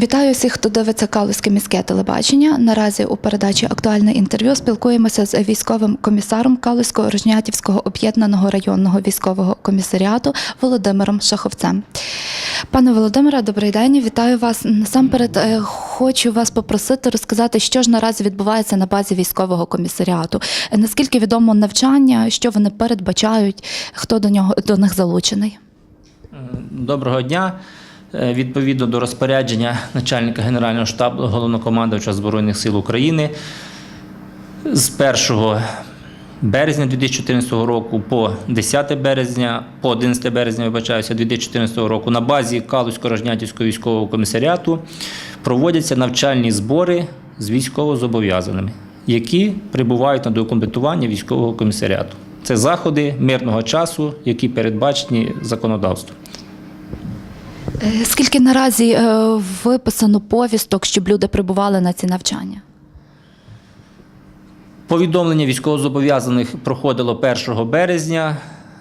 Вітаю всіх, хто дивиться Калузьке міське телебачення. Наразі у передачі Актуальне інтерв'ю спілкуємося з військовим комісаром Калузького Рожнятівського об'єднаного районного військового комісаріату Володимиром Шаховцем. Пане Володимире, добрий день. Вітаю вас. Насамперед е, хочу вас попросити розказати, що ж наразі відбувається на базі військового комісаріату. Е, Наскільки відомо навчання, що вони передбачають, хто до нього до них залучений? Доброго дня. Е, Відповідно до розпорядження начальника Генерального штабу головнокомандувача Збройних сил України з 1 березня 2014 року по 10 березня, по 11 березня, вибачаюся, 2014 року на базі Калузько-Рожнятівського військового комісаріату проводяться навчальні збори з військовозобов'язаними, які прибувають на доукомплектування військового комісаріату. Це заходи мирного часу, які передбачені законодавством. Е, Скільки наразі е, виписано повісток, щоб люди прибували на ці навчання? Повідомлення військовозобов'язаних проходило 1 березня.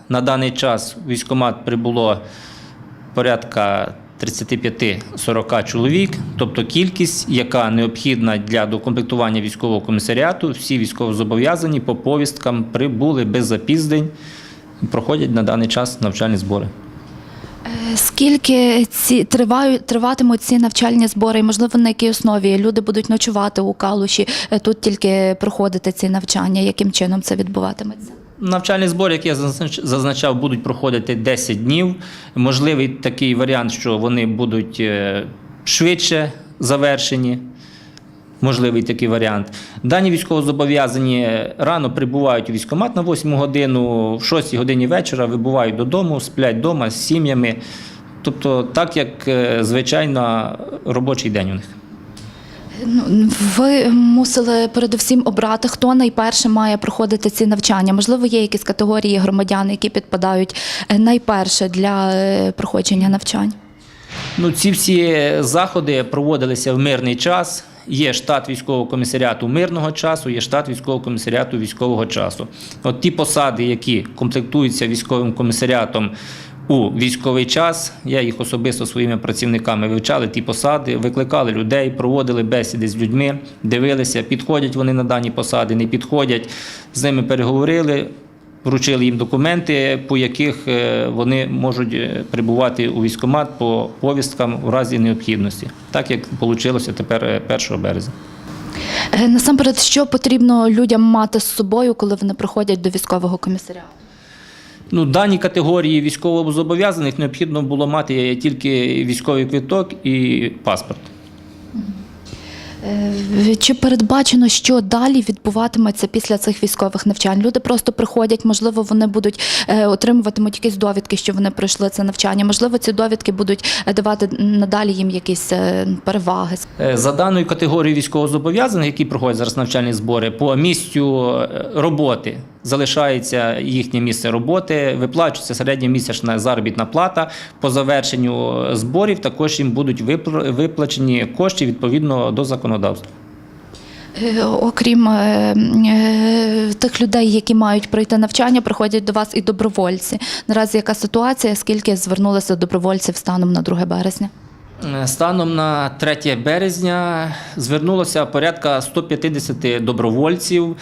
На даний час в військкомат прибуло порядка 35-40 чоловік, тобто кількість, яка необхідна для докомплектування військового комісаріату. Всі військовозобов'язані по повісткам прибули без запіздень, проходять на даний час навчальні збори. Е, Скільки ці тривають триватимуть ці навчальні збори? І можливо на якій основі люди будуть ночувати у Калуші, е, тут тільки проходити ці навчання? Яким чином це відбуватиметься? Навчальний збор, як я зазнач- зазначав, будуть проходити 10 днів. Можливий такий варіант, що вони будуть е, швидше завершені. Можливий такий варіант. Дані військовозобов'язані рано прибувають у військкомат на 8 годину, в 6 годині вечора вибувають додому, сплять вдома з сім'ями. Тобто, так як е, звичайно робочий день у них. Ну, ви мусили передусім обрати, хто найперше має проходити ці навчання. Можливо, є якісь категорії громадян, які підпадають е, найперше для е, проходження навчань. Ну, ці всі заходи проводилися в мирний час. Є штат військового комісаріату мирного часу, є штат військового комісаріату військового часу. От ті посади, які комплектуються військовим комісаріатом у військовий час, я їх особисто своїми працівниками вивчали ті посади, викликали людей, проводили бесіди з людьми, дивилися, підходять вони на дані посади, не підходять. З ними переговорили, вручили їм документи, по яких е, вони можуть е, прибувати у військкомат по повісткам у разі необхідності, так як вийшло тепер е, 1 березня. Е, Насамперед, що потрібно людям мати з собою, коли вони приходять до військового комісаріату? Ну, дані категорії військовозобов'язаних необхідно було мати тільки військовий квиток і паспорт. Е, Чи передбачено, що далі відбуватиметься після цих військових навчань? Люди просто приходять, можливо, вони будуть е, отримуватимуть якісь довідки, що вони пройшли це навчання. Можливо, ці довідки будуть е, давати надалі їм якісь переваги. За даною категорією військовозобов'язаних, які проходять зараз навчальні збори, по місцю роботи залишається їхнє місце роботи, виплачується середня місячна заробітна плата. По завершенню зборів також їм будуть випл- виплачені кошти відповідно до законодавства. Е, Окрім е, е, тих людей, які мають пройти навчання, приходять до вас і добровольці. Наразі яка ситуація? Скільки звернулося добровольців станом на 2 березня? Станом на 3 березня звернулося порядка 150 добровольців.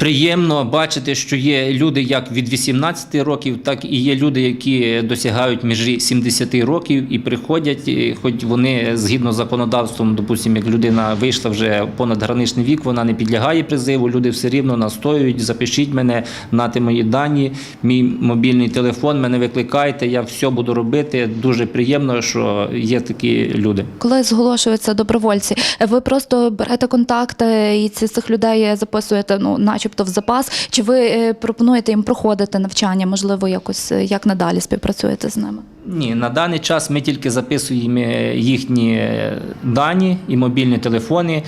Приємно бачити, що є люди як від 18 років, так і є люди, які досягають межі 70 років і приходять, хоч вони згідно з законодавством, допустимо, як людина вийшла вже понад граничний вік, вона не підлягає призиву. Люди все рівно настоюють, запишіть мене, нати мої дані, мій мобільний телефон, мене викликайте, я все буду робити. Дуже приємно, що є такі люди. Коли зголошуються добровольці, ви просто берете контакти і цих людей записуєте, ну, начебто в запас, чи ви е, пропонуєте їм проходити навчання? Можливо, якось е, як надалі співпрацюєте з ними? Ні, на даний час ми тільки записуємо їхні дані і мобільні телефони.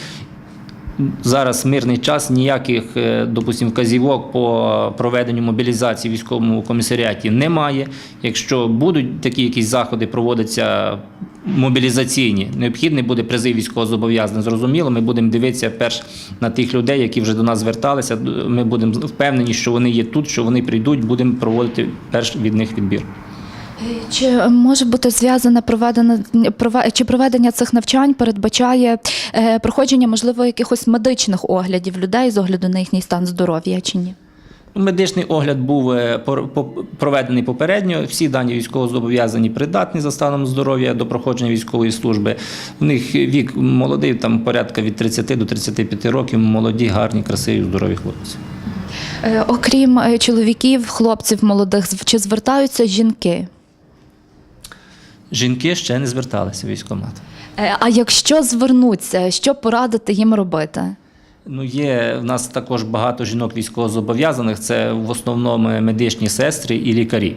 Зараз мирний час ніяких, е, допустим, вказівок по проведенню мобілізації військовому комісаріаті немає. Якщо будуть такі якісь заходи проводяться мобілізаційні, необхідний буде призив військовозобов'язаних. Зрозуміло, ми будемо дивитися перш на тих людей, які вже до нас зверталися. Ми будемо впевнені, що вони є тут, що вони прийдуть, будемо проводити перш від них відбір. Чи може бути зв'язане проведення прове- чи проведення цих навчань передбачає е, проходження, можливо, якихось медичних оглядів людей з огляду на їхній стан здоров'я чи ні? Медичний огляд був е, проведений попередньо. Всі дані військовозобов'язані придатні за станом здоров'я до проходження військової служби. У них вік молодий, там порядка від 30 до 35 років. Молоді, гарні, красиві, здорові хлопці. Е, Окрім е, чоловіків, хлопців молодих, чи звертаються жінки? Жінки ще не зверталися в військкомат. А якщо звернуться, що порадити їм робити? Ну, є в нас також багато жінок військовозобов'язаних. Це в основному медичні сестри і лікарі.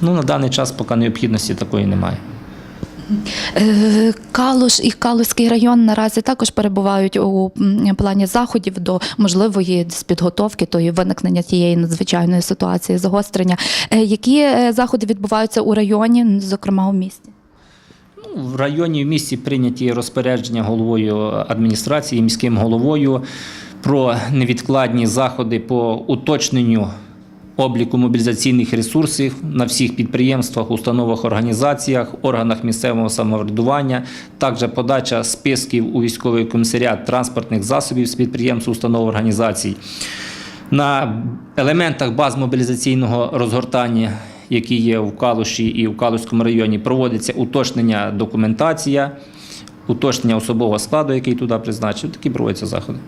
Ну, на даний час поки необхідності такої немає. Е, Калуш і Калузький район наразі також перебувають у плані заходів до можливої підготовки тої виникнення тієї надзвичайної ситуації, загострення. Е, Які е, заходи відбуваються у районі, зокрема у місті? Ну, В районі в місті прийняті розпорядження головою адміністрації, міським головою про невідкладні заходи по уточненню обліку мобілізаційних ресурсів на всіх підприємствах, установах, організаціях, органах місцевого самоврядування, також подача списків у військовий комісаріат транспортних засобів з підприємств, установ організацій. На елементах баз мобілізаційного розгортання, які є в Калуші і в Калуському районі, проводиться уточнення документація, уточнення особового складу, який туди призначив. Такі проводяться заходи.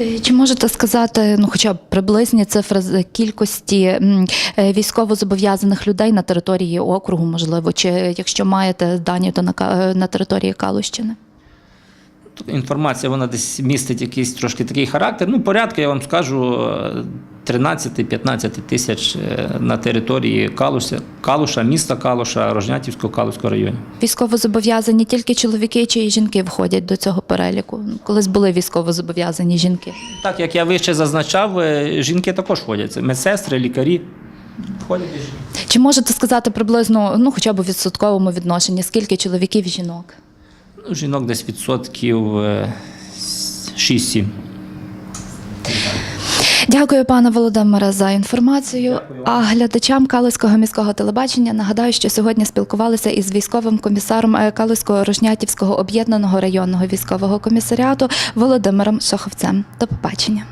Е, Чи можете сказати, ну хоча б приблизні цифри з кількості е, військовозобов'язаних людей на території округу, можливо, чи якщо маєте дані, то на, е, на території Калущини? Інформація вона десь містить якийсь трошки такий характер. Ну, порядка, я вам скажу, е, 13-15 тисяч е, на території Калуша, Калуша, міста Калуша, Рожнятівського, Калуського районів. Військовозобов'язані тільки чоловіки чи і жінки входять до цього переліку? Ну, Колись були військовозобов'язані жінки. Так, як я вище зазначав, е, жінки також ходять. Це медсестри, лікарі. Ходять і жінки. Чи можете сказати приблизно, ну хоча б у відсотковому відношенні, скільки чоловіків і жінок? Ну, жінок десь відсотків е, 6-7. Дякую, пане Володимире, за інформацію. А глядачам Калузького міського телебачення нагадаю, що сьогодні спілкувалися із військовим комісаром е, Калузького Рожнятівського об'єднаного районного військового комісаріату Володимиром Шоховцем. До побачення.